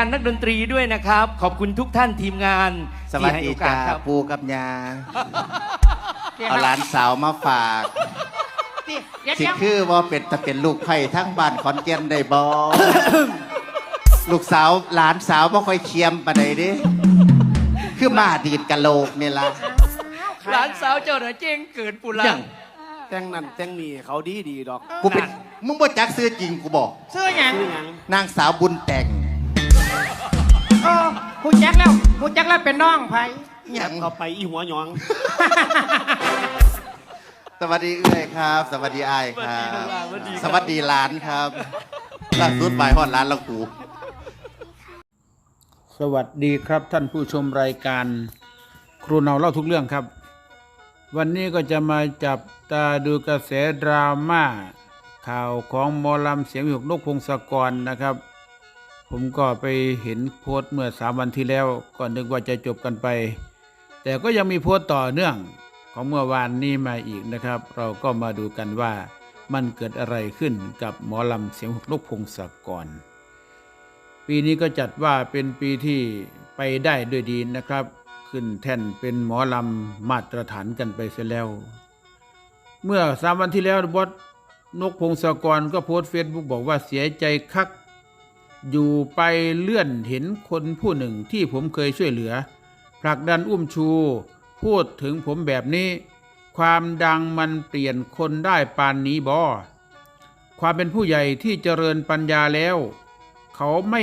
การนักดนตรีด้วยนะครับ ขอบคุณทุกท่านทีมงานสวัสที่ให้ดีโอกาจ้าสครับปูกับยาเอาหลานสาวมาฝากเดี๋ยวสิเดี๋ยวคือว่าเป็นตะเป็นลูกไผ่ทั้งบ้านขอนแก่นได้บ่ลูกสาวหลานสาวบ่ค่อยเคียมปานใดเด้คือมาดีดกะโหลกนี่ล่ะหลานสาวเจ้าหน้าเจ้งเกิดปุระยังแต่งนั่นแต่งนี่เขาดีดีดอกกูเป็นมึงบ่จักซื้อจริงกูบอกซื้อหยังชื่อหยังนางสาวบุญแต่ง โอ้ผู้จักแล้วผู้จักแล้วเป็นน้องไผหยังเขาไปอีหัวหยอง สวัสดีเอ้ยครับ สวัสดีอายครับ สวัสดีหลานครับล่าสุดไปฮอดร้านแล้วกู สวัสดีครับท่านผู้ชมรายการ ครูเนาเล่าทุกเรื่องครับ วันนี้ก็จะมาจับตาดูกระแสดราม่าข่าวของหมอลำเสียงวิหกนกพงศกรนะครับ ผมก็ไปเห็นโพสต์เมื่อสามวันที่แล้วก่อนนึกว่าจะจบกันไป แต่ก็ยังมีโพสต์ต่อเนื่องของเมื่อวานนี้มาอีกนะครับ เราก็มาดูกันว่ามันเกิดอะไรขึ้นกับหมอลำเสียงหกนกพงศกร ปีนี้ก็จัดว่าเป็นปีที่ไปได้ด้วยดีนะครับ ขึ้นแท่นเป็นหมอลำมาตรฐานกันไปเสียแล้ว เมื่อสามวันที่แล้วบอสนกพงศกรก็โพสต์เฟซบุ๊กบอกว่าเสียใจคัก อยู่ไปเลื่อนเห็นคนผู้หนึ่งที่ผมเคยช่วยเหลือ ผลักดันอุ้มชู พูดถึงผมแบบนี้ ความดังมันเปลี่ยนคนได้ปานนี้บอความเป็นผู้ใหญ่ที่เจริญปัญญาแล้ว เขาไม่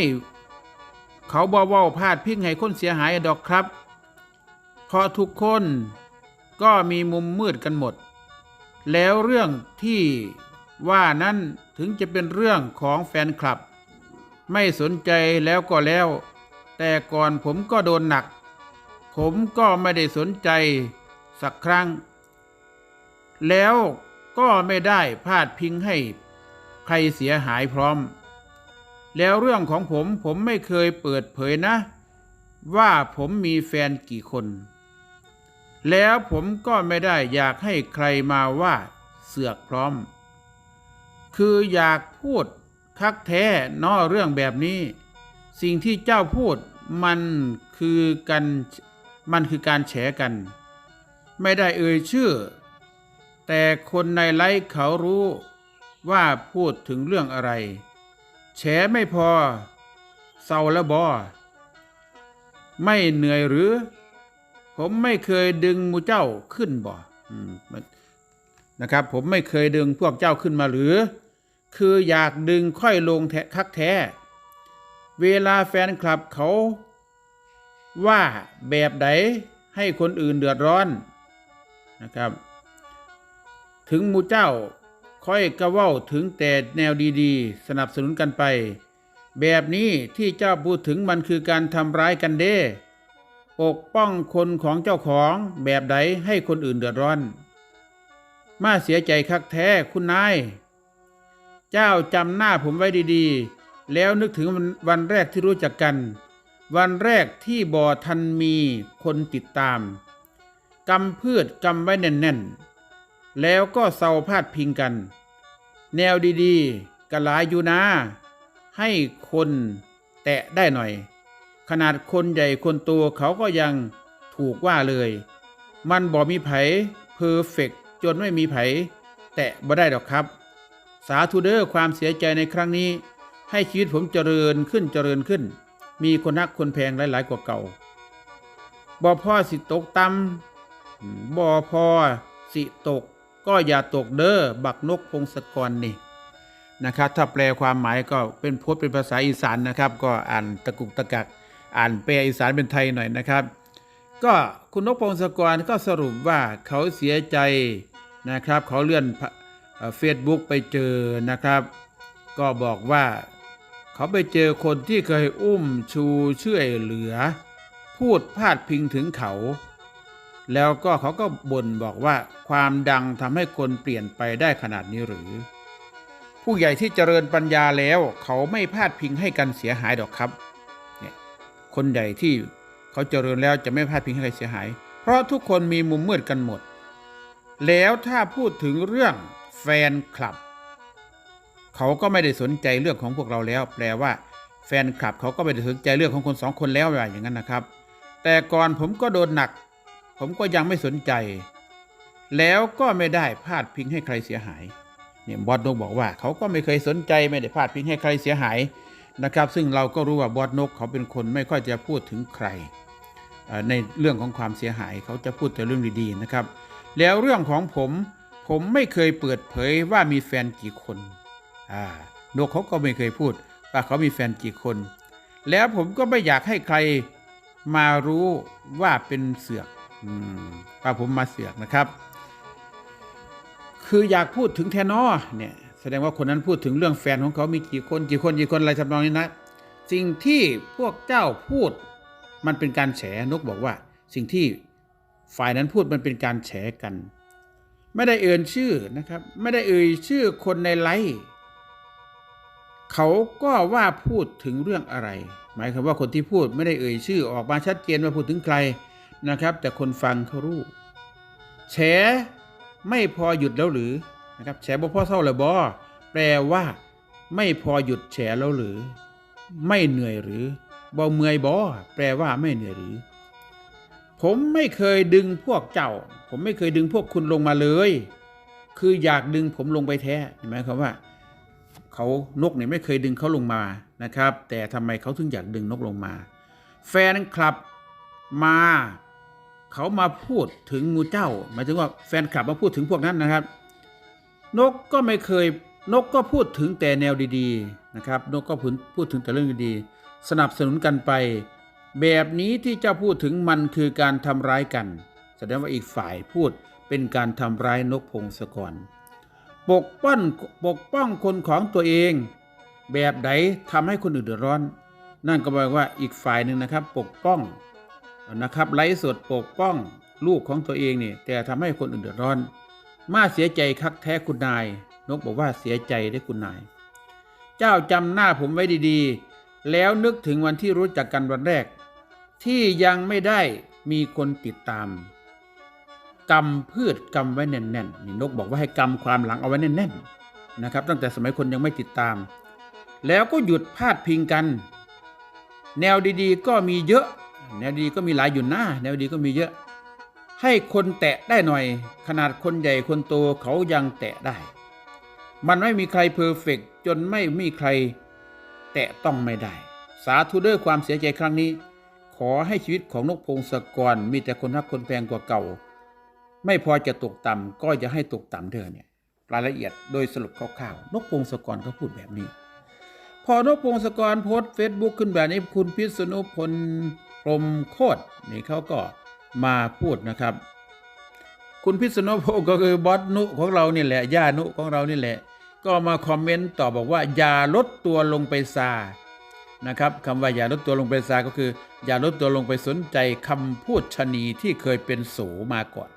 เขาบ่เว้าพาดพิงให้คนเสียหายดอกครับเพราะทุกคนก็มีมุมมืดกันหมด แล้วเรื่องที่ว่านั้นถึงจะเป็นเรื่องของแฟนคลับ ไม่สนใจแล้วก็แล้ว แต่ก่อนผมก็โดนหนัก ผมก็ไม่ได้สนใจสักครั้ง แล้วก็ไม่ได้พาดพิงให้ใครเสียหายพร้อม แล้วเรื่องของผมผมไม่เคยเปิดเผยนะ ว่าผมมีแฟนกี่คน แล้วผมก็ไม่ได้อยากให้ใครมาว่าเสือกพร้อม คืออยากพูด คักแท้นอเรื่องแบบนี้ สิ่งที่เจ้าพูดมันคือกันมันคือการแฉกัน ไม่ได้เอ่ยชื่อ แต่คนในไลฟ์เขารู้ว่าพูดถึงเรื่องอะไร แฉไม่พอเศร้าแล้วบอ ไม่เหนื่อยหรือ ผมไม่เคยดึงมูเจ้าขึ้นบ่อนะครับ ผมไม่เคยดึงพวกเจ้าขึ้นมาหรือ คืออยากดึงค่อยลงแทะคักแท้ เวลาแฟนคลับเขา ว่าแบบไหนให้คนอื่นเดือดร้อนนะครับ ถึงมูเจ้าค่อยกระเว้าถึงแต่แนวดีๆ สนับสนุนกันไป แบบนี้ที่เจ้าพูดถึงมันคือการทำร้ายกันเด้ปกป้องคนของเจ้าของแบบใดให้คนอื่นเดือดร้อน มาเสียใจคักแท้คุณนาย เจ้าจำหน้าผมไว้ดีๆ แล้วนึกถึงวันแรกที่รู้จักกัน วันแรกที่บ่อทันมีคนติดตามกำพืชกำไว้แน่นๆ แล้วก็เศร้าพาดพิงกัน แนวดีๆกะหลายอยู่นะ ให้คนแตะได้หน่อย ขนาดคนใหญ่คนโตเขาก็ยังถูกว่าเลย มันบ่มีไผเพอร์เฟกจนไม่มีไผ แตะบ่ได้ดอกครับ สาธุเดอร์ความเสียใจในครั้งนี้ ให้ชีวิตผมเจริญขึ้นเจริญขึ้น มีคนนักคนแพงหลาย ๆ กว่าเก่าบ่พ่อสิตกต่ำบ่พ่อสิตก ก็อย่าตกเดอ้อบักนกพงศกรนี่นะครับ ถ้าแปลความหมายก็เป็นพสต์เป็นภาษาอีสานนะครับ ก็อ่านตะกุกตะกัก อ่านแปลอีสานเป็นไทยหน่อยนะครับ ก็คุณนกพงศกรก็สรุปว่าเขาเสียใจนะครับ เขาเลื่อน เฟซบุ๊กไปเจอนะครับ ก็บอกว่าเขาไปเจอคนที่เคยอุ้มชูช่วยเหลือ พูดพาดพิงถึงเขา แล้วก็เขาก็บ่นบอกว่าความดังทำให้คนเปลี่ยนไปได้ขนาดนี้หรือ ผู้ใหญ่ที่เจริญปัญญาแล้ว เขาไม่พาดพิงให้กันเสียหายดอกครับเนี่ยคนใหญ่ที่เขาเจริญแล้วจะไม่พาดพิงให้ใครเสียหาย เพราะทุกคนมีมุมมืดกันหมด แล้วถ้าพูดถึงเรื่อง แฟนคลับ เขาก็ไม่ได้สนใจเรื่องของพวกเราแล้ว แปลว่า แฟนคลับเขาก็ไม่ได้สนใจเรื่องของคนสองคนแล้วอะไรอย่างนั้นนะครับ แต่ก่อนผมก็โดนหนัก ผมก็ยังไม่สนใจ แล้วก็ไม่ได้พาดพิงให้ใครเสียหายเนี่ยบอสนกบอกว่าเขาก็ไม่เคยสนใจไม่ได้พาดพิงให้ใครเสียหายนะครับ ซึ่งเราก็รู้ว่าบอสนกเขาเป็นคนไม่ค่อยจะพูดถึงใคร ในเรื่องของความเสียหายเขาจะพูดแต่เรื่องดีๆนะครับ แล้วเรื่องของผม ผมไม่เคยเปิดเผยว่ามีแฟนกี่คน อ่านกเขาก็ไม่เคยพูดว่าเขามีแฟนกี่คน แล้วผมก็ไม่อยากให้ใครมารู้ว่าเป็นเสือกอืมว่าผมมาเสือกนะครับ คืออยากพูดถึงแทนอเนี่ยแสดงว่าคนนั้นพูดถึงเรื่องแฟนของเขามีกี่คนกี่คนกี่คนอะไรทำนองนี้นะสิ่งที่พวกเจ้าพูดมันเป็นการแฉนกบอกว่า สิ่งที่ฝ่ายนั้นพูดมันเป็นการแฉกัน ไม่ได้เอ่ยชื่อนะครับ ไม่ได้เอ่ยชื่อคนในไลฟ์เขาก็ว่าพูดถึงเรื่องอะไร หมายความว่าคนที่พูดไม่ได้เอ่ยชื่อออกมาชัดเจนว่าพูดถึงใครนะครับ แต่คนฟังเขารู้แฉไม่พอหยุดแล้วหรือนะครับแฉบ่พอเศร้าเลยบอแปลว่า ไม่พอหยุดแฉแล้วหรือ ไม่เหนื่อยหรือบ่เมื่อยบอแปลว่าไม่เหนื่อยหรือ ผมไม่เคยดึงพวกเจ้า ผมไม่เคยดึงพวกคุณลงมาเลย คืออยากดึงผมลงไปแท้เห็นไหมครับว่าเขานกเนี่ยไม่เคยดึงเขาลงมานะครับ แต่ทำไมเขาถึงอยากดึงนกลงมา แฟนคลับมาเขามาพูดถึงงูเจ้าหมายถึงว่าแฟนคลับมาพูดถึงพวกนั้นนะครับ นกก็ไม่เคยนกก็พูดถึงแต่แนวดีๆนะครับ นกก็พูดพูดถึงแต่เรื่องดีๆสนับสนุนกันไป แบบนี้ที่เจ้าพูดถึงมันคือการทำร้ายกัน แสดงว่าอีกฝ่ายพูดเป็นการทำร้ายนกพงศกร ปกป้องปกป้องคนของตัวเอง แบบไหนทำให้คนอื่นเดือดร้อน นั่นก็หมายว่าอีกฝ่ายหนึ่งนะครับ ปกป้องนะครับไลฟ์สดปกป้องลูกของตัวเองเนี่แต่ทำให้คนอื่นเดือดร้อน มาเสียใจคักแท้คุณนาย นกบอกว่าเสียใจได้คุณนาย เจ้าจำหน้าผมไว้ดีๆ แล้วนึกถึงวันที่รู้จักกันวันแรก ที่ยังไม่ได้มีคนติดตาม กำพืชกำไว้แน่นๆนี่นกบอกว่าให้กำความหลังเอาไว้แน่นๆนะครับ ตั้งแต่สมัยคนยังไม่ติดตาม แล้วก็หยุดพาดพิงกัน แนวดีๆ ก็มีเยอะ แนวดีก็มีหลายอยู่หน้า แนวดีก็มีเยอะ ให้คนแตะได้หน่อย ขนาดคนใหญ่คนโตเขายังแตะได้ มันไม่มีใครเพอร์เฟกจนไม่มีใครแตะต้องไม่ได้ สาธุเด้อความเสียใจครั้งนี้ ขอให้ชีวิตของนกพงศกรมีแต่คนรักคนแพงกว่าเก่า ไม่พอจะตกต่ำก็จะให้ตกต่ำเธอเนี่ยรายละเอียดโดยสรุปคร่าวๆ นกพงศกรเขาพูดแบบนี้ พอนกพงศกรโพสต์เฟซบุ๊กขึ้นแบบนี้คุณพิษณุพลพรหมโคตรนี่เขาก็มาพูดนะครับ คุณพิษณุพงศ์ก็คือบอสนุของเรานี่แหละย่านุของเรานี่แหละ ก็มาคอมเมนต์ต่อบอกว่า อย่าลดตัวลงไปซานะครับคำว่าอย่าลดตัวลงไปซาก็คือ อย่าลดตัวลงไปสนใจคำพูดชะนีที่เคยเป็นสูมาก่อน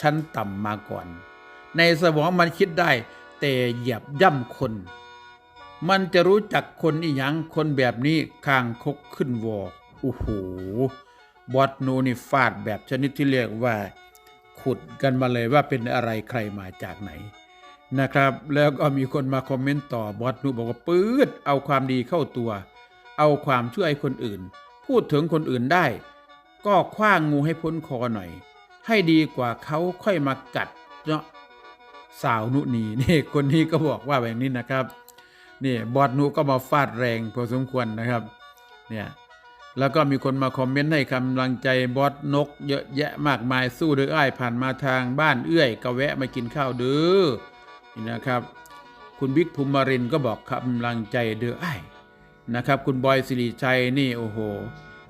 ชั้นต่ำมาก่อน ในสมองมันคิดได้ แต่เหยียบย่ำคน มันจะรู้จักคนอีหยังคนแบบนี้คางคกขึ้นวอโอ้โหบอสนูนี่ฟาดแบบชนิดที่เรียกว่า ขุดกันมาเลยว่าเป็นอะไรใครมาจากไหนนะครับ แล้วก็มีคนมาคอมเมนต์ต่อบอสนูบอกว่าปื๊ดเอาความดีเข้าตัว เอาความช่วยคนอื่น พูดถึงคนอื่นได้ ก็คว้างงูให้พ้นคอหน่อย ให้ดีกว่าเขาค่อยมากัดเนาะสาวนุนีนี่คนนี้ก็บอกว่าแบบนี้นะครับนี่บอดนูก็มาฟาดแรงพอสมควรนะครับเนี่ยแล้วก็มีคนมาคอมเมนต์ให้กำลังใจบอสนก เยอะแยะมากมายสู้เด้ออ้ายผ่านมาทางบ้านเอื้อยก็แวะมากินข้าวเด้อนี่นะครับ คุณบิ๊กภูมิรินก็บอกกำลังใจเด้ออ้ายนะครับ คุณบอยสิริชัยนี่โอ้โห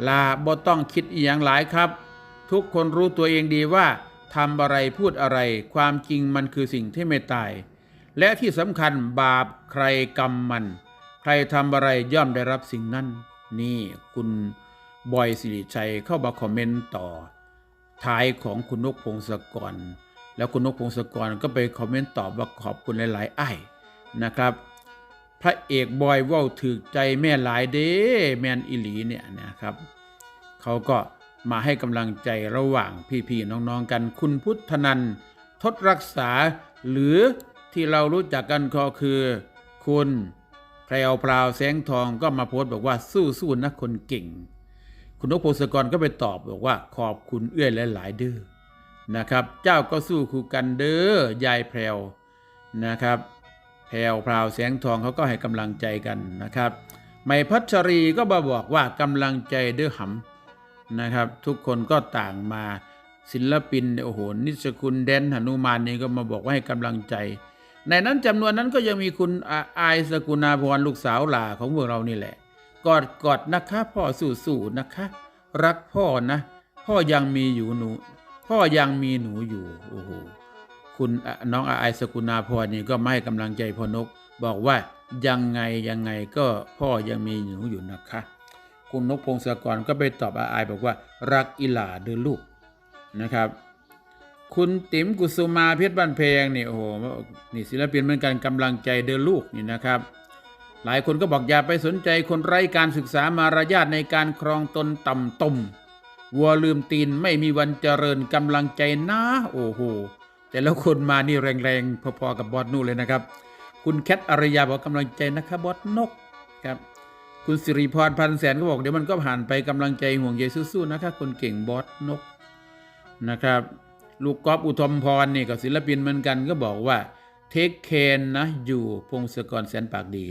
ลาบ่ต้องคิดอีหยังหลายครับ ทุกคนรู้ตัวเองดีว่าทำอะไรพูดอะไร ความจริงมันคือสิ่งที่ไม่ตาย และที่สำคัญบาปใครกรรมมัน ใครทำอะไรย่อมได้รับสิ่งนั้น นี่คุณบอยสิริชัยเข้ามาคอมเมนต์ต่อ ท้ายของคุณนกพงศกร แล้วคุณนกพงศกรก็ไปคอมเมนต์ตอบว่าขอบคุณหลายๆไอ้นะครับ พระเอกบอยว่าถือใจแม่หลายเด้แมนอิหลีเนี่ยนะครับเขาก็ มาให้กำลังใจระหว่างพี่ๆน้องๆกัน คุณพุทธนันทศรักษา หรือที่เรารู้จักกันก็คือ คุณใรวพราวแสงทองก็มาโพสต์บอกว่าสู้สู้ๆนะคนเก่ง คุณนกพงศกรก็ไปตอบบอกว่าขอบคุณเอื้อยหลายๆเด้อนะครับ เจ้าก็สู้คู่กันเด้อยายแพรวนะครับแพรวพราวแสงทองเขาก็ให้กำลังใจกันนะครับใหม่พัชรีก็มาบอกว่ากำลังใจเด้อหำ นะครับ ทุกคนก็ต่างมาศิลปินโอ้โหนิสกุลแดนหนุมานนี่ก็มาบอกว่าให้กำลังใจ ในนั้นจำนวนนั้นก็ยังมีคุณอาอายสกุณาพรลูกสาวหลาของพวกเรานี่แหละ กอดกอดนะคะพ่อสู้ๆนะคะ รักพ่อนะ พ่อยังมีอยู่หนู พ่อยังมีหนูอยู่โอ้โหคุณน้องอาไอายสกุณาพรนี่ก็ไมาให้กำลังใจพ่อนก บอกว่ายังไงยังไงก็พ่อยังมีหนูอยู่นะคะ คุณนกพงศกรก็ไปตอบอาอายบอกว่า รักอิหลาเดือลูกนะครับ คุณติ๋มกุสุมาเพชรบ้านเพงนี่โอ้โหนี่ศิลปินเหมือนกันกำลังใจเดินลูกนี่นะครับ หลายคนก็บอกอย่าไปสนใจคนไร้การศึกษามารยาทในการครองตนต่ำตมวัวลืมตีนไม่มีวันเจริญกำลังใจนะโอ้โหแต่แล้วคนมานี่แรงๆพอๆกับบอสนู่เลยนะครับ คุณแคทอารยาบอกกำลังใจนะครับบอสนกครับ คุณสิริพรพันแสนก็บอกเดี๋ยวมันก็ผ่านไปกำลังใจห่วงใยสู้ๆนะครับคนเก่งบอสนกนะครับ ลูกกอฟอุทมพรนี่กับศิลปินเหมือนกันก็บอกว่าเทคเคนนะอยู่พงศกรแสนปากดี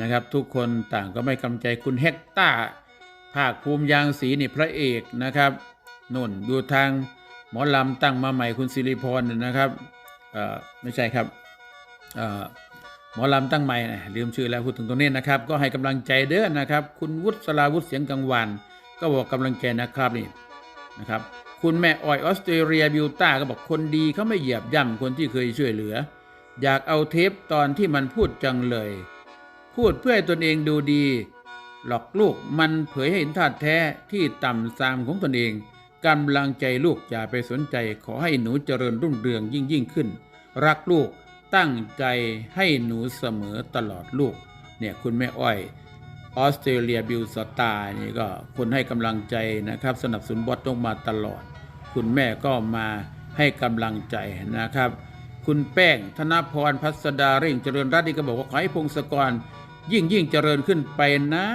นะครับ ทุกคนต่างก็ไม่กำใจคุณเฮกต้าภาคภูมิยางศรีนี่พระเอกนะครับนุ่นอยู่ทางหมอลำตั้งมาใหม่คุณสิริพรนะครับอ่อไม่ใช่ครับอ่อ หมอลำตั้งใหม่นะลืมชื่อแล้วพูดถึงตรงนี้นะครับ ก็ให้กำลังใจเด้อนะครับ คุณวุฒิสลาวุฒิเสียงกังวานก็บอกกำลังใจนะครับนี่นะครับ คุณแม่ออยออสเตรเลียบิวต้าก็บอกคนดีเขาไม่เหยียบย่ำคนที่เคยช่วยเหลือ อยากเอาเทปตอนที่มันพูดจังเลย พูดเพื่อให้ตนเองดูดี หลอกลูกมันเผยให้เห็นท่าตุแท้ที่ต่ำซามของตนเองกำลังใจลูกอย่าไปสนใจ ขอให้หนูเจริญรุ่งเรืองยิ่งยิ่งขึ้น รักลูก ตั้งใจให้หนูเสมอตลอดลูกเนี่ยคุณแม่อ้อยออสเตรเลียบิลสตาร์นี่ก็คนให้กำลังใจนะครับ สนับสนุนบอสต้องมาตลอด คุณแม่ก็มาให้กำลังใจนะครับ คุณแป้งธนพรพัสดาเร่งเจริญรัตน์นี่ก็บอกว่าขอให้พงศกร ยิ่งยิ่งเจริญขึ้นไปนะ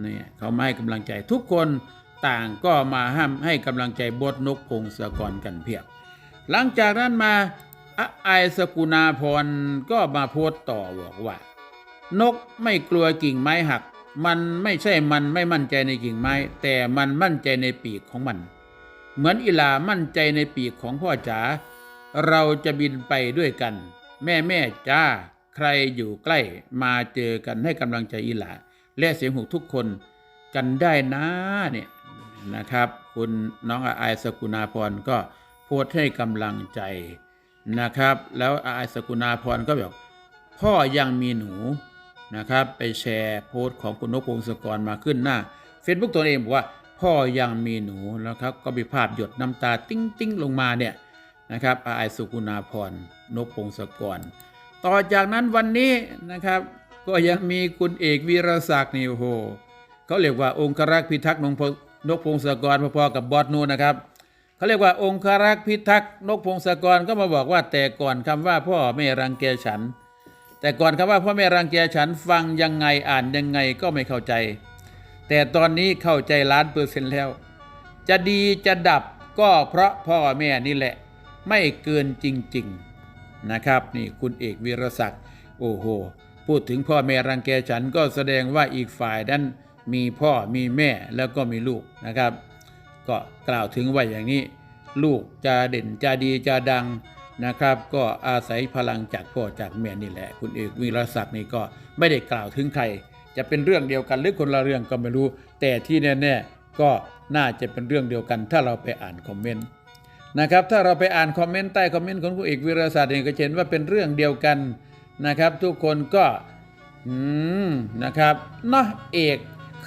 เนี่ยเขามาให้กำลังใจทุกคนต่างก็มาห้ามให้กำลังใจบดนกพงศกรกันเพียบ หลังจากนั้นมา ไอสกุณาพรก็มาโพสต์ต่อบอกว่า นกไม่กลัวกิ่งไม้หัก มันไม่ใช่มันไม่มั่นใจในกิ่งไม้ แต่มันมั่นใจในปีกของมัน เหมือนอิหลามั่นใจในปีกของพ่อจ๋าเราจะบินไปด้วยกัน แม่แม่จ้า ใครอยู่ใกล้มาเจอกันให้กำลังใจอิหลาและเสียงหูทุกคนกันได้นะเนี่ยนะครับ คุณน้องอาไอายสกุณาพรก็โพสให้กำลังใจ นะครับ แล้วอาไอายสกุณาพรก็แบบพ่อยังมีหนูนะครับ ไปแชร์โพสต์ของคุณนกพงศกรมาขึ้นหน้า Facebook ตัวเองบอกว่า พ่อยังมีหนูแล้วครับก็มีภาพหยดน้ำตาติ้งติ้งลงมาเนี่ยนะครับอาไอสุกุณาพรนกพงศกร ต่อจากนั้นวันนี้นะครับ ก็ยังมีคุณเอกวีรศักดิ์นี่โอ้โหเขาเรียกว่าองครักษ์พิทักษ์นงนกพงศกรพอๆกับบอสนูนนะครับ เขาเรียกว่าองครักษ์พิทักษ์นกพงศกรก็มาบอกว่าแต่ก่อนคำว่าพ่อไม่รังแกฉัน แต่ก่อนคำว่าพ่อแม่รังแกฉันฟังยังไงอ่านยังไงก็ไม่เข้าใจ แต่ตอนนี้เข้าใจล้านเปอร์เซ็นต์แล้ว จะดีจะดับก็เพราะพ่อแม่นี่แหละ ไม่เกินจริง ๆนะครับ นี่คุณเอกวีรศักดิ์โอ้โหพูดถึงพ่อแม่รังแกฉันก็แสดงว่าอีกฝ่ายนั้นมีพ่อมีแม่แล้วก็มีลูกนะครับ ก็กล่าวถึงไว่าอย่างนี้ ลูกจะเด่นจะดีจะดังนะครับ ก็อาศัยพลังจากพ่อจากแม่นี่แหละ คุณเอกวีรศักดิ์นี่ก็ไม่ได้กล่าวถึงใคร จะเป็นเรื่องเดียวกันหรือคนละเรื่องก็ไม่รู้ แต่ที่แน่ๆก็น่าจะเป็นเรื่องเดียวกัน ถ้าเราไปอ่านคอมเมนต์นะครับถ้าเราไปอ่านคอมเมนต์ใต้คอมเมนต์ของคุณเอกวีรศักดิ์เองก็เห็นว่าเป็นเรื่องเดียวกันนะครับ ทุกคนก็อืมนะครับเนาะเอก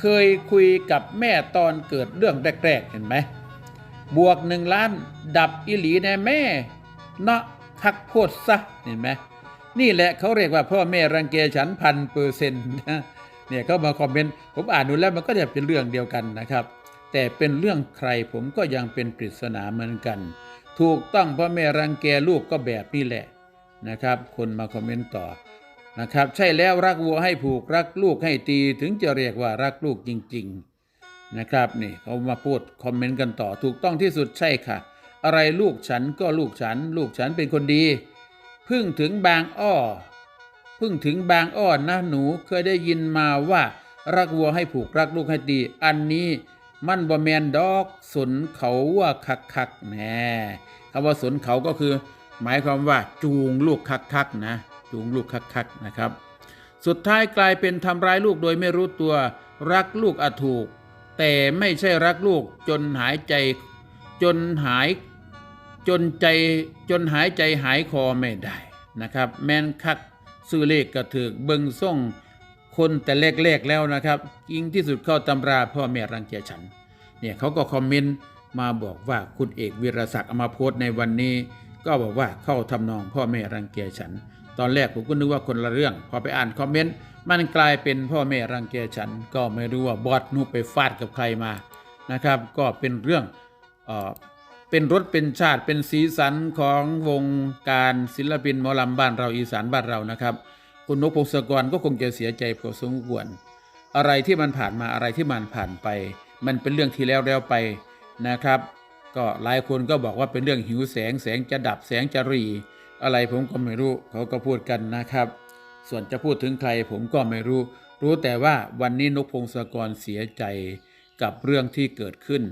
เคยคุยกับแม่ตอนเกิดเรื่องแรกๆเห็นไหม บวกหนึ่งล้าน ดับอิหลีแน่แม่เนาะคักโพดซะเห็นไหมนี่แหละเขาเรียกว่าพ่อแม่รังเกียจฉันพันเปอร์เซ็นต์นะเนี่ยเขามาคอมเมนต์ผมอ่านดูแล้วมันก็จะเป็นเรื่องเดียวกันนะครับ แต่เป็นเรื่องใครผมก็ยังเป็นปริศนาเหมือนกัน ถูกต้องพ่อแม่รังแกลูกก็แบบนี้แหละนะครับ คนมาคอมเมนต์ต่อ นะครับ ใช่แล้วรักวัวให้ผูกรักลูกให้ตีถึงจะเรียกว่ารักลูกจริง ๆนะครับนี่เขามาพูดคอมเมนต์กันต่อถูกต้องที่สุดใช่ค่ะ อะไรลูกฉันก็ลูกฉัน ลูกฉันเป็นคนดีพิ่งถึงบางอ้อพิ่งถึงบางอ้อนนะหนูเคยได้ยินมาว่ารักวัวให้ผูกรักลูกให้ดีอันนี้มันบ่แมนดอกสนเขาว่าคักคักแน่คำว่าสนเขาก็คือ หมายความว่าจูงลูกคักคักนะ จูงลูกคักๆนะครับ สุดท้ายกลายเป็นทำร้ายลูกโดยไม่รู้ตัวรักลูกอถูก แต่ไม่ใช่รักลูกจนหายใจจนหายจนใจจนหายใจหายคอไม่ได้นะครับ แม่นคักซื้อเลขกระถือเบิงส่งคนแต่แรกๆแล้วนะครับยิงที่สุดเข้าตำราพ่อแม่รังเกียจฉันเนี่ยเขาก็คอมเมนต์มาบอกว่าคุณเอกวีรศักดิ์อมาโพสในวันนี้ ก็บอกว่าเข้าทำนองพ่อแม่รังเกียจฉัน ตอนแรกผมก็นึกว่าคนละเรื่อง พอไปอ่านคอมเมนต์มันกลายเป็นพ่อแม่รังเกฉัน ก็ไม่รู้ว่าบอสนุไปฟาดกับใครมานะครับ ก็เป็นเรื่องเออเป็นรถเป็นชาติเป็นสีสันของวงการศิลปินหมอลำบ้านเราอีสานบ้านเรานะครับ คุณนกพงศกรก็คงจะเสียใจพอสมควรอะไรที่มันผ่านมาอะไรที่มันผ่านไป มันเป็นเรื่องที่แล้วแล้วไปนะครับ ก็หลายคนก็บอกว่าเป็นเรื่องหิวแสงแสงจะดับแสงจะรี อะไรผมก็ไม่รู้เขาก็พูดกันนะครับ ส่วนจะพูดถึงใครผมก็ไม่รู้ รู้แต่ว่าวันนี้นกพงศกรเสียใจกับเรื่องที่เกิดขึ้น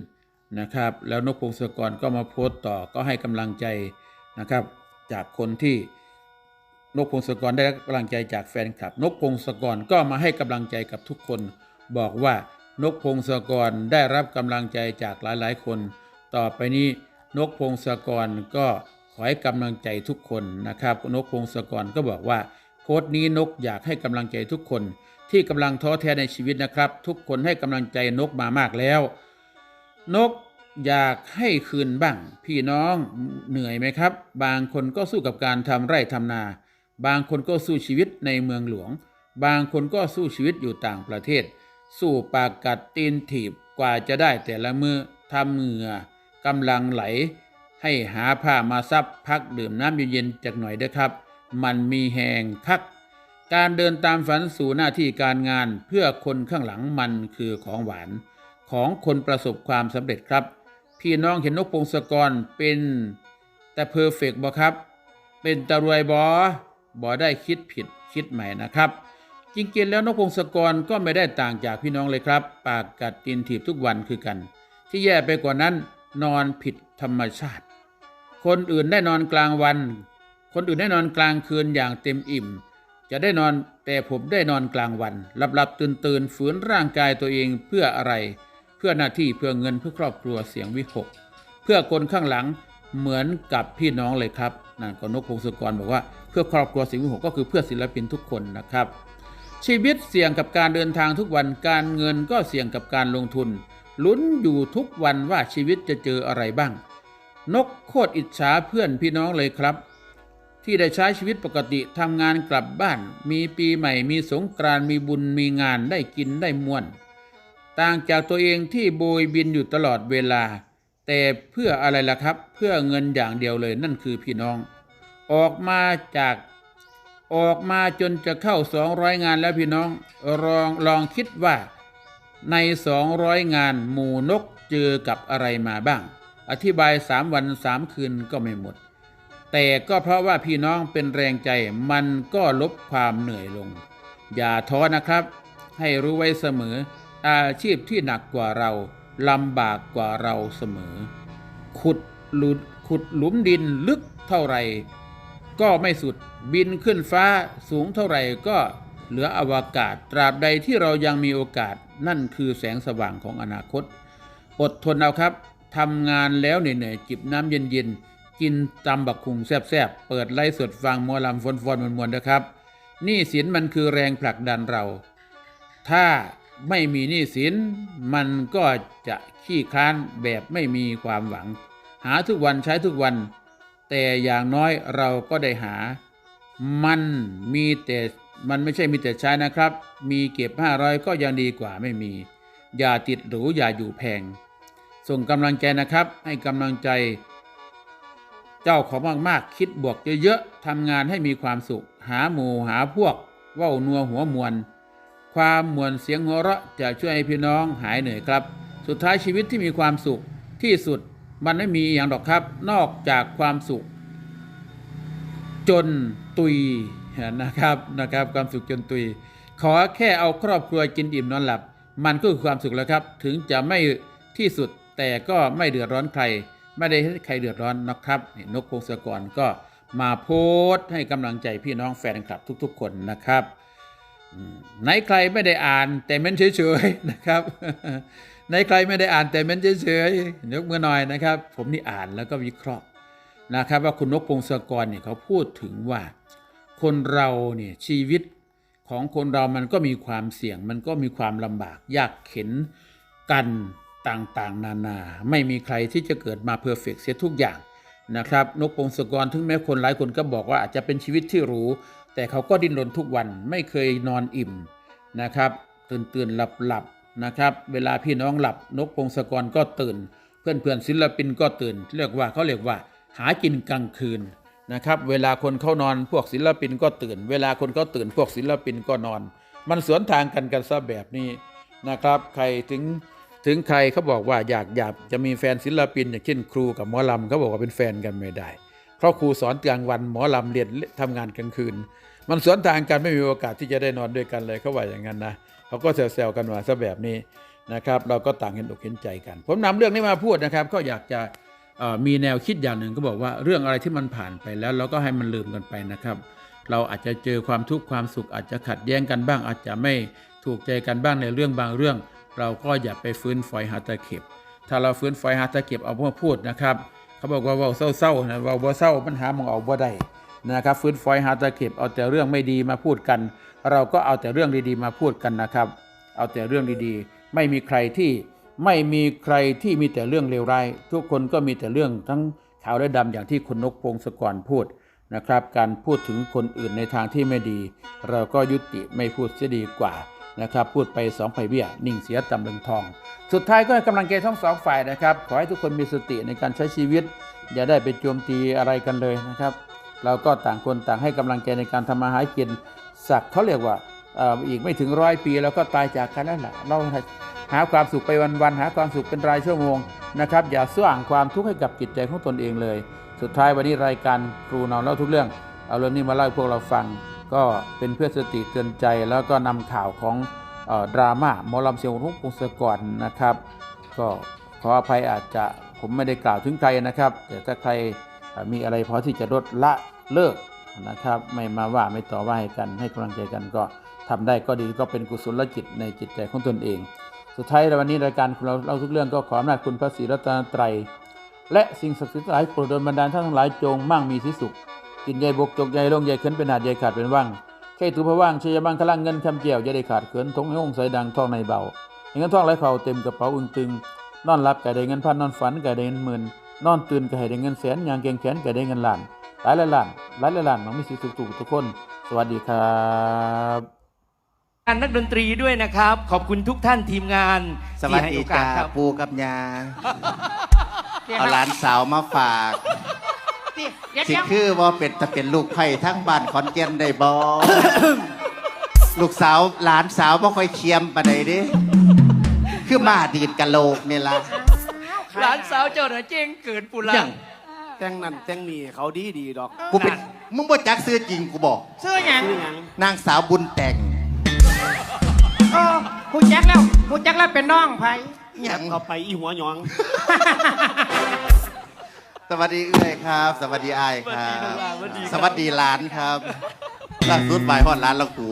นะครับ แล้วนกพงศกรก็มาโพสต์ต่อก็ให้กำลังใจนะครับ จากคนที่นกพงศกรได้รับกำลังใจจากแฟนคลับ นกพงศกรก็มาให้กำลังใจกับทุกคน บอกว่านกพงศกรได้รับกำลังใจจากหลายๆ คน ต่อไปนี้นกพงศกรก็ ให้กำลังใจทุกคนนะครับนกพงศกรก็บอกว่าโพสต์นี้นกอยากให้กำลังใจทุกคน ที่กำลังท้อแท้ในชีวิตนะครับ ทุกคนให้กำลังใจนกมามากแล้ว นกอยากให้คืนบ้าง พี่น้องเหนื่อยไหมครับ บางคนก็สู้กับการทำไร่ทำนา บางคนก็สู้ชีวิตในเมืองหลวง บางคนก็สู้ชีวิตอยู่ต่างประเทศ สู้ปากกัดตีนถีบกว่าจะได้แต่ละมือทำเหงื่อกำลังไหล ให้หาผ้ามาซับพักดื่มน้ำเย็นๆจากหน่อยเด้อครับ มันมีแหงคัก การเดินตามฝันสู่หน้าที่การงานเพื่อคนข้างหลังมันคือของหวาน ของคนประสบความสำเร็จครับ พี่น้องเห็นนกพงศกรเป็นแต่เพอร์เฟกบ่ครับ เป็นตะรวยบอบอได้คิดผิดคิดใหม่นะครับ จริงๆแล้วนกพงศกรก็ไม่ได้ต่างจากพี่น้องเลยครับ ปากกัดตีนถีบทุกวันคือกัน ที่แย่ไปกว่านั้นนอนผิดธรรมชาติ คนอื่นได้นอนกลางวัน คนอื่นได้นอนกลางคืนอย่างเต็มอิ่ม จะได้นอนแต่ผมได้นอนกลางวัน หลับหลับตื่นตื่นๆฝืนร่างกายตัวเองเพื่ออะไร เพื่อหน้าที่เพื่อเงินเพื่อครอบครัวเสียงวิหก เพื่อคนข้างหลังเหมือนกับพี่น้องเลยครับนั่นก็นกพงศกรบอกว่าเพื่อครอบครัวเสียงวิหกก็คือเพื่อศิลปินทุกคนนะครับ ชีวิตเสี่ยงกับการเดินทางทุกวันการเงินก็เสี่ยงกับการลงทุนลุ้นอยู่ทุกวันว่าชีวิตจะเจออะไรบ้าง นกโคตรอิจฉาเพื่อนพี่น้องเลยครับ ที่ได้ใช้ชีวิตปกติทำงานกลับบ้าน มีปีใหม่มีสงกรานมีบุญมีงานได้กินได้มวน ต่างจากตัวเองที่โบยบินอยู่ตลอดเวลา แต่เพื่ออะไรล่ะครับ เพื่อเงินอย่างเดียวเลยนั่นคือพี่น้อง ออกมาจากออกมาจนจะเข้า 200 งานแล้วพี่น้องลองลองคิดว่าใน 200 งานหมูนกเจอกับอะไรมาบ้าง อธิบาย3วัน3คืนก็ไม่หมด แต่ก็เพราะว่าพี่น้องเป็นแรงใจมันก็ลบความเหนื่อยลง อย่าท้อนะครับ ให้รู้ไว้เสมอ อาชีพที่หนักกว่าเราลำบากกว่าเราเสมอ ขุดหลุดขุดหลุมดินลึกเท่าไหร่ ก็ไม่สุดบินขึ้นฟ้าสูงเท่าไหร่ก็เหลืออวกาศตราบใดที่เรายังมีโอกาสนั่นคือแสงสว่างของอนาคต อดทนเอาครับ ทำงานแล้วเหนื่อยๆจิบน้ำเย็นๆ กินตำบักคุงแซ่บๆ เปิดไล่สดฟังมอลำฟอนๆมวนๆนะครับหนี่สินมันคือแรงผลักดันเรา ถ้าไม่มีหนี้สินมันก็จะขี้ค้านแบบไม่มีความหวัง หาทุกวันใช้ทุกวัน แต่อย่างน้อยเราก็ได้หา มันมีแต่มันไม่ใช่มีแต่ใช้นะครับ มีเก็บ 500 ก็ยังดีกว่าไม่มี อย่าติดหรูอย่าอยู่แพง ส่งกำลังใจนะครับ ให้กำลังใจ เจ้าของมากๆ คิดบวกเยอะๆทำงานให้มีความสุข หาหมู่หาพวกว้านัวหัวมวนความมวนเสียงหัวเราะจะช่วยให้พี่น้องหายเหนื่อยครับ สุดท้ายชีวิตที่มีความสุขที่สุดมันไม่มีอย่างดอกครับ นอกจากความสุข จนตุยนะครับนะครับ ความสุขจนตุย ขอแค่เอาครอบครัวกินอิ่มนอนหลับ มันก็คือความสุขแล้วครับ ถึงจะไม่ที่สุด แต่ก็ไม่เดือดร้อนใคร ไม่ได้ให้ใครเดือดร้อนนะครับนกพงศกรก็มาโพสต์ให้กำลังใจพี่น้องแฟนคลับทุกๆ คนนะครับอืมไหนใครไม่ได้อ่านแต่เม้นเฉยๆนะครับไหนใครไม่ได้อ่านแต่เม้นเฉยๆยกมือหน่อยนะครับ ผมนี่อ่านแล้วก็วิเคราะห์นะครับว่าคุณนกพงศกรเนี่ยเขาพูดถึงว่า คนเราเนี่ยชีวิตของคนเรามันก็มีความเสี่ยง มันก็มีความลำบากยากเข็นกัน ต่างๆ นานา ไม่มีใครที่จะเกิดมาเพอร์เฟกเสียทุกอย่างนะครับนกพงศกรถึงแม้คนหลายคนก็บอกว่าอาจจะเป็นชีวิตที่หรูแต่เขาก็ดิ้นรนทุกวันไม่เคยนอนอิ่มนะครับตื่นตื่นหลับหลับนะครับ เวลาพี่น้องหลับนกพงศกรก็ตื่น เพื่อนเพื่อนๆศิลปินก็ตื่น เรียกว่าเขาเรียกว่า หากินกลางคืนนะครับ เวลาคนเข้านอนพวกศิลปินก็ตื่น เวลาคนเขาตื่นพวกศิลปินก็นอน มันสวนทางกันกันซะแบบนี้นะครับ ใครถึง ถึงใครเขาบอกว่าอยากอยากจะมีแฟนศิลปิน อย่างเช่นครูกับหมอลำเขาบอกว่าเป็นแฟนกันไม่ได้ เพราะครูสอนกลางวันหมอลำเรียนทำงานกลางคืน มันสวนทางกันไม่มีโอกาสที่จะได้นอนด้วยกันเลยเขาว่าอย่างนั้นนะเขาก็แซวๆกันว่าซะแบบนี้นะครับเราก็ต่างเห็นอกเห็นใจกัน ผมนำเรื่องนี้มาพูดนะครับ ก็อยากจะมีแนวคิดอย่างหนึ่งก็บอกว่าเรื่องอะไรที่มันผ่านไปแล้ว เราก็ให้มันลืมกันไปนะครับ เราอาจจะเจอความทุกข์ความสุขอาจจะขัดแย้งกันบ้าง อาจจะไม่ถูกใจกันบ้างในเรื่องบางเรื่อง เราก็อย่าไปฟื้นฝอยหาตะเข็บ ถ้าเราฟื้นฝอยหาตะเข็บเอามาพูดนะครับ เขาบอกว่าเว่าเศร้าๆนะเว่าบ่เศร้าปัญหามันเอาบ่ได้นะครับฟื้นฝอยหาตะเข็บเอาแต่เรื่องไม่ดีมาพูดกัน เราก็เอาแต่เรื่องดีๆมาพูดกันนะครับ เอาแต่เรื่องดีๆ ไม่มีใครที่ไม่มีใครที่มีแต่เรื่องเลวร้าย ทุกคนก็มีแต่เรื่องทั้งขาวและดำอย่างที่คุณนกพงศกรพูดนะครับ การพูดถึงคนอื่นในทางที่ไม่ดี เราก็ยุติไม่พูดเสียดีกว่า นะครับพูดไปสองไผ่เบี้ยนิ่งเสียตำลึงทอง สุดท้ายก็ให้กำลังใจทั้งสองฝ่ายนะครับ ขอให้ทุกคนมีสติในการใช้ชีวิต อย่าได้ไปโจมตีอะไรกันเลยนะครับ เราก็ต่างคนต่างให้กำลังใจในการทำมาหากินสักเขาเรียกว่าอ่ออีกไม่ถึงร้อยปีแล้วก็ตายจากกันแล้วล่ะเราหาความสุขไปวันๆหาความสุขเป็นรายชั่วโมงนะครับ อย่าสร้างความทุกข์ให้กับจิตใจของตนเองเลย สุดท้ายวันนี้รายการครูนอนเล่าทุกเรื่อง เอาเรื่องนี้มาเล่าให้พวกเราฟัง ก็เป็นเพื่อสติเตือนใจแล้วก็นำข่าวของออดราม่าหมอลำเสียงรุ่งพงศกรนะครับ ก็ขออภัยอาจจะผมไม่ได้กล่าวถึงใครนะครับ แต่ถ้าใครมีอะไรพอที่จะลดละเลิกนะครับ ไม่มาว่าไม่ต่อว่าให้กันให้กำลังใจกันก็ทำได้ก็ดีก็เป็นกุศลจิตในจิตใจของตนเอง สุดท้ายในวันนี้รายการของเราเล่าทุกเรื่องก็ขออำนาจคุณพระศรีรัตนตรัย และสิ่งศักดิ์สิทธิ์หลายโปรดดลบันดาลท่านทั้งหลายจงมั่งมีสิสุข กินใหญ่บกจกใหญ่ลงใหญ่ขึ้นเป็นหาดใหญ่ขาดเป็นว่างแค่ถือพระว่างชัยบังคลังเงินคำเจียวจะได้ขาดเขินทงให้องใสดังทองในเบาให้เงินทองไหลเข่าเต็มกระเป๋าอึงตึง นอนหลับก็ได้เงินพันนอนฝันก็ได้เงินหมื่นนอนตื่นก็ให้ได้เงินแสนอย่างเก่งแขนก็ได้เงินล้านหลายหลายล้านหลายหลายล้านมันมีสิสุขทุกคน สวัสดีครับงานนักดนตรีด้วยนะครับ ขอบคุณทุกท่านทีมงานสวัสที่ให้ดีโอกาจ้าสครับปูกับยาเอาหลานสาวมาฝาก เดี๋ยวสิเดี๋ยวคือว่าเป็นถ้าเป็นลูกไผ่ทั้งบ้านขอนแก่นได้บ่ ลูกสาวหลานสาวบ่ค่อยเคียมปานใดเด้คือมาดีดกะโหลกนี่ล่ะหลานสาวเจ้าหน่ะเจ้งเกินปุระยังแต่งนั่นแต่งนี่เขาดีดีดอกกูเป็นมึงบ่จักซื้อจริงกูบอก ซื้อหยังชื่อหยังนางสาวบุญแต่งเออผู้แจ็คแล้วผู้แจ็คแล้วเป็นน้องไผยังเอาไปอีหัวหยอง สวัสดีเอ้ยครับ สวัสดีอายครับ สวัสดีหลานครับล่าสุดหมายฮอดหลานเรากู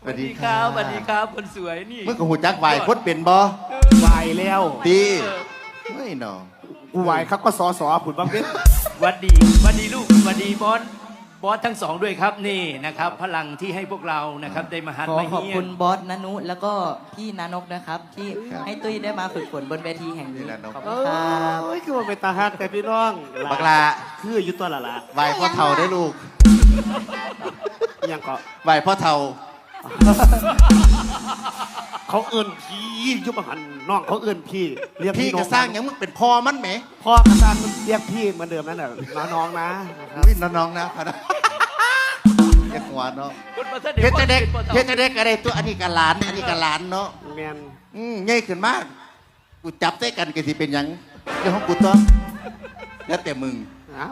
สวัสดีคครัรับบสวัสดีครับ คนสวยนี่มึงก็หูจักไหวคนเป็นบ่วายแล้วดีเฮ้ยน้องกูวายครับก็สอสอผุดบังเบ็ดหวัดดีหวัดดีลูกหวัดดีบอส บอสทั้งสองด้วยครับนี่นะครับ พลังที่ให้พวกเรานะครับได้มาหัดขอมาขอบเฮียคุนณบอสนานุแล้วก็พี่นานกนะครับ ที่ให้ตุ้ยได้มาฝึกฝนบนเวทีแห่งนี้ขอบคุณครับโอ้ยคือว่าไปตาฮักแต่พี่น้องบักลาคืออยู่ตัวละละไหวพ่อเฒ่าได้ลูกอิหยังก็ไหวพ่อเฒ่า เขาเอิ้นพี่ยุบหันน้องเขาเอิ้นพี่ เรียกพี่พี่น้ก็องสร้างอย่างมึงเป็นพ่อมันไหมพ่อกระซังเรียกพี่เหมือนเดิมนั่นแหละน้องๆนะนะครับอุ้ยน้องๆนะเด็กหัวเนาะคนมาเสเฮ็ดด็จะจเด็กพ่อเฮ็ดจะเด็กอะไรตัวอันนี้กับหลานอันนี้กับหลานเนาะแมนอืมใหญ่ขึ้นมากกูจับได้กันก็สิเป็นหยังเรื่องของกูต้องแล้วแต่มึง เอ้า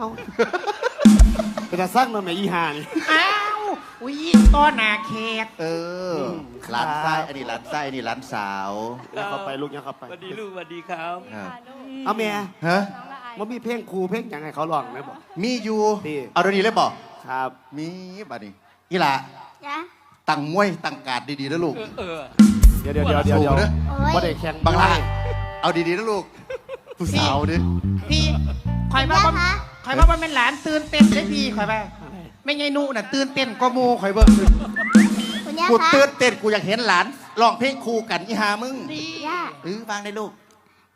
เป็นตาสร้างมาแม่อีหานี่อ้าว อุ้ยต้อหนาแขกเอออืมหลานครับไส้อันนี้หลานไส้อันนี้หลานสาวยังเข้าไปลูกยังเข้าไปสวัสดีลูกสวัสดีครับอ่าเอาแม่ฮะมันมีเพลงครูเพลงหยังให้เขาร้องไหมบอกมีอยู่ที่เอาเดี๋ยวนี้เลยบอกครับ มีบัดนี้อีหละจ้ะตั้งมวยตั้งการดดีๆนะลูกเออเออเดี๋ยวเดี๋ยวเดี๋ยวเดี๋ยวสูเดี๋ยวงเด้อโอ้ยบ่ได้แข่งบังลาด้วยเอาดีๆนะลูกผู้สาวดิพี่คอยว่าย่าบ่คะคอยว่าบ่เป็นหลานตื่นเต้นได้พี่คอยว่า ไม่ไงนูน่ะตื่นเต้นก็มูคอยเบิ่งคุณย่ากูคะตื่นเต้นกูอยากเห็นหลานร้องเพลงคู่กันอีหามึงย่าเออฟังได้ลูก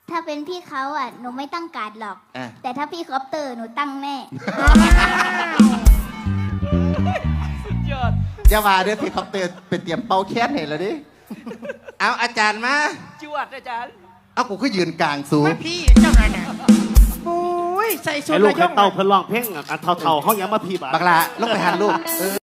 ถ้าเป็นพี่เขาอะหนูไม่ตั้งการดหรอก อะ แต่ถ้าพี่คอปเตอร์หนูตั้งแน่สุดยอด อย่าว่าเด้อพี่คอปเตอร์เป็นเตรียมเป่าแค้นเห็นแล้วดิ เอาอาจารย์มา จวดอาจารย์ เอากูก็ยืนกลางสูงว่าพี่เจ้าไหนน่ะโอ้ ยใส่ชุดไอ้ลูกระยให้ง เต้าเพิ่นร้องเพลงอะอันเท่าๆเขายังมาพี่บาทบักลาลงไปหันลูกเออ